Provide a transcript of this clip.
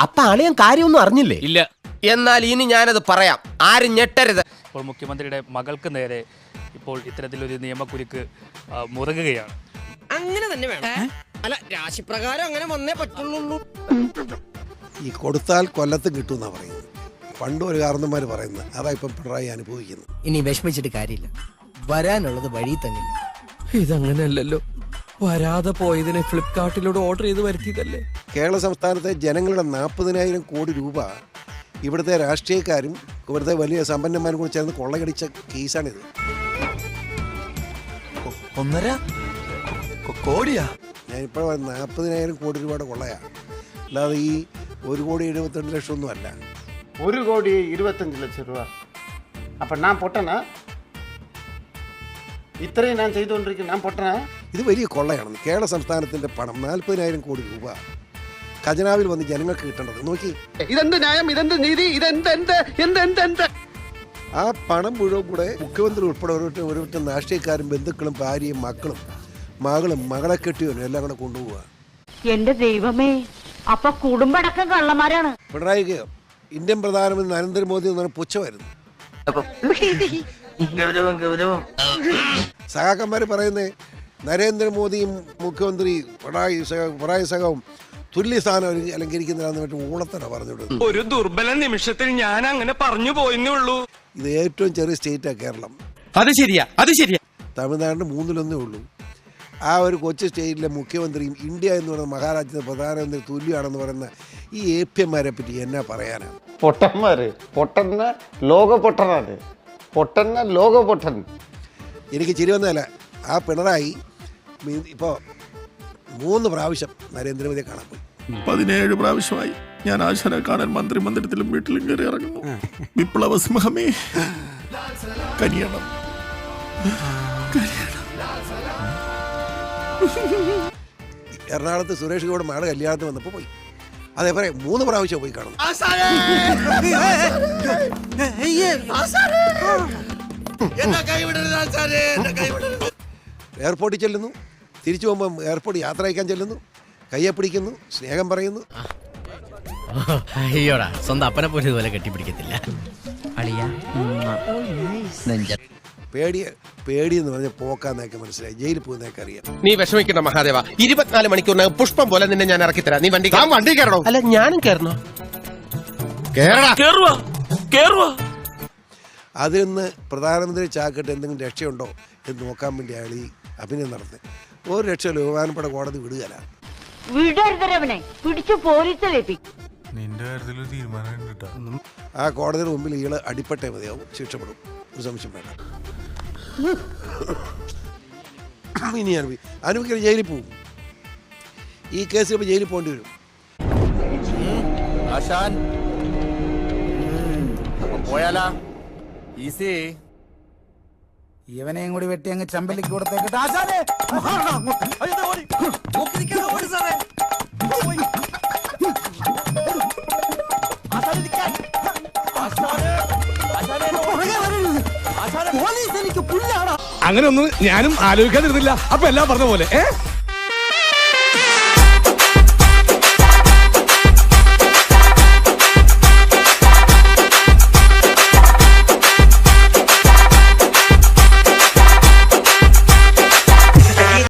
അപ്പൊ അളിയൻ കാര്യമൊന്നും അറിഞ്ഞില്ലേ? ഇല്ല. എന്നാൽ ഇനി ഞാനത് പറയാം. ആരും ഞെട്ടരുത്. ഇപ്പോൾ മുഖ്യമന്ത്രിയുടെ മകൾക്ക് നേരെ ഇപ്പോൾ ഇത്തരത്തിലൊരു നിയമക്കുരുക്ക് ആ, മുറുകുകയാണ്. അങ്ങനെ തന്നെ വേണം. അല്ല രാശിപ്രകാരം അങ്ങനെ വന്നേ പറ്റുള്ളൂ ഈ കൊടുത്താൽ കൊല്ലത്തും കിട്ടുമെന്നാ പറയുന്നത്. പണ്ട് ഒരു കാരണന്മാർ പറയുന്നത്. അതാ ഇപ്പം പിണറായി അനുഭവിക്കുന്നു ഇനി വിഷമിച്ചിട്ട് കാര്യമില്ല. വരാനുള്ളത് വഴി തന്നെ. ഇതങ്ങനെയല്ലല്ലോ. വരാതെ പോയതിനെ ഫ്ലിപ്കാർട്ടിലൂടെ ഓർഡർ ചെയ്ത് വരുത്തിയതല്ലേ? കേരള സംസ്ഥാനത്തെ ജനങ്ങളുടെ നാൽപ്പതിനായിരം കോടി രൂപ ഇവിടുത്തെ രാഷ്ട്രീയക്കാരും ഇവിടുത്തെ വലിയ സമ്പന്നന്മാരും കൂടി ചേർന്ന് കൊള്ളയടിച്ച കേസാണിത്. ഒന്നര? കോടിയാ? ഞാനിപ്പോൾ നാൽപ്പതിനായിരം കോടി രൂപയുടെ കൊള്ളയാണ്. അല്ലാതെ ഈ ഒരു കോടി എഴുപത്തിരണ്ട് ലക്ഷം ഒന്നും അല്ല. ഒരു കോടി ഇരുപത്തഞ്ച് ലക്ഷം രൂപ. അപ്പം ഞാൻ പൊട്ടണ ഇത്രയും ഞാൻ ചെയ്തുകൊണ്ടിരിക്കുന്ന ഞാൻ പൊട്ടണ ഇത് വലിയ കൊള്ളയാണ് കേരള സംസ്ഥാനത്തിന്റെ പണം നാൽപ്പതിനായിരം കോടി രൂപ. ഖജനാവിൽ വന്ന് ജനങ്ങൾക്ക് കിട്ടേണ്ടത്. നോക്കി. ഇതെന്ത് ന്യായം? ഇതെന്ത് നീതി? ഇതെന്ത് എന്ത് എന്ത് എന്ത് എന്ത് ആ പണം മുഴുവൻ കൂടെ മുഖ്യമന്ത്രി ഉൾപ്പെടെ ഒരു ഓരോരുത്തർ രാഷ്ട്രീയക്കാരും ബന്ധുക്കളും ഭാര്യയും മക്കളും മകളും മകളെ കെട്ടിയവനും എല്ലാം കൂടെ കൊണ്ടുപോവുക. എന്റെ ദൈവമേ അപ്പൊ കുടുംബടക്കം കള്ളന്മാരാണ്. പിണറായിക്ക് ഇന്ത്യൻ പ്രധാനമന്ത്രി നരേന്ദ്രമോദി എന്ന് പറഞ്ഞ പുച്ഛമായിരുന്നു. സഹാക്കന്മാർ പറയുന്നേ നരേന്ദ്രമോദിയും മുഖ്യമന്ത്രി പിണറായി സഹ- പിണറായി സഹവും തുല്യ സ്ഥാനം അവർ അലങ്കരിക്കുന്നതിനാന്ന് മറ്റു ഊളത്തര പറഞ്ഞുവിടുന്നത് ഒരു ദുർബല നിമിഷത്തിൽ ഞാൻ അങ്ങനെ പറഞ്ഞു പോയെന്നേ ഉള്ളൂ. ഇത് ഏറ്റവും ചെറിയ സ്റ്റേറ്റാണ് കേരളം. അത് ശരിയാ അത് ശരിയാ. തമിഴ്നാടിന് മൂന്നിലൊന്നേ ഉള്ളൂ. ആ ഒരു കൊച്ചു സ്റ്റേറ്റിലെ മുഖ്യമന്ത്രിയും ഇന്ത്യ എന്ന് പറയുന്ന മഹാരാജ്യത്തെ പ്രധാനമന്ത്രി തുല്യമാണെന്ന് പറയുന്ന ഈ എ പി എമാരെ പറ്റി എന്നാ പറയാനാണ് പൊട്ടന്മാര് പൊട്ടന്ന ലോക പൊട്ടനാണ് പൊട്ടന്ന ലോക പൊട്ടൻ എനിക്ക് ചിരി വന്നതല്ല ആ പിണറായി ഇപ്പോൾ മൂന്ന് പ്രാവശ്യം നരേന്ദ്രമോദിയെ കാണാൻ പോയി. പതിനേഴ് പ്രാവശ്യമായി ഞാൻ ആശാനെ കാണാൻ മന്ത്രി മന്ദിരത്തിലും വീട്ടിലും കയറി ഇറങ്ങുന്നു. വിപ്ലവ സിംഹമേ. കനിയണം. എറണാകുളത്ത് സുരേഷ് ഗോഡ് മകളെ കല്യാണത്തിന് വന്നപ്പോൾ പോയി. അതേപോലെ മൂന്ന് പ്രാവശ്യം പോയി കാണുന്നു. എയർപോർട്ടിൽ ചെല്ലുന്നു. തിരിച്ചു പോകുമ്പോൾ എയർപോർട്ട് യാത്ര അയക്കാൻ ചെല്ലുന്നു. കയ്യെ പിടിക്കുന്നു സ്നേഹം പറയുന്നു. അയ്യോടാ സ്വന്തം അപ്പനെ പോലും ഇതുപോലെ കെട്ടിപ്പിടിക്കത്തില്ല. പേടി പേടി എന്ന് പറഞ്ഞ പോക്കാന്നൊക്കെ മനസ്സിലായി. ജയിലിൽ പോകുന്നതൊക്കെ അറിയാം. നീ വിഷമിക്കണ്ട മഹാദേവ. ഇരുപത്തിനാല് മണിക്കൂറിനകം പുഷ്പം പോലെ നിന്നെ ഞാൻ ഇറക്കി തരാം. നീ വണ്ടി വണ്ടി കയറണോ? അല്ല ഞാനും കയറണോ? കേറടാ കേറുവാ? കേറുവാ? അതിൽ നിന്ന് പ്രധാനമന്ത്രി ചാക്കിട്ട് എന്തെങ്കിലും രക്ഷയുണ്ടോ എന്ന് നോക്കാൻ വേണ്ടി അയാൾ ഈ അഭിനയം നടത്തുന്നത്. ഒരു രക്ഷയില്ല ബഹുമാനപ്പെട്ട കോടതി വിടുകയല്ല. വിടരുതരവനെ പിടിച്ചു പോലീസിലേപ്പിക്കും നിന്റെ കാര്യത്തിൽ ഒരു തീരുമാനം കിട്ടാ ആ കോടതിയുടെ മുമ്പിൽ ഇയാൾ അടിപ്പെട്ടേ മതിയാവും. ശിക്ഷപ്പെടും. ഒരു സംശയം വേണ്ട. ഇനി അനുഭവി അനുഭവിക്കാൻ ജയിലിൽ പോകും ഈ കേസിൽ ഇപ്പോൾ ജയിലിൽ പോകേണ്ടി വരും. ആശാൻ. പോയാലാ? ഈസി. ഇവനെയും കൂടി വെട്ടി അങ്ങ് ചമ്പലിക്ക് കൊടുത്തേക്കട്ടെ ആശാനെ അങ്ങനെ ഒന്നും ഞാനും ആലോചിക്കാതിരുന്നില്ല. അപ്പൊ എല്ലാം പറഞ്ഞ പോലെ ഏ?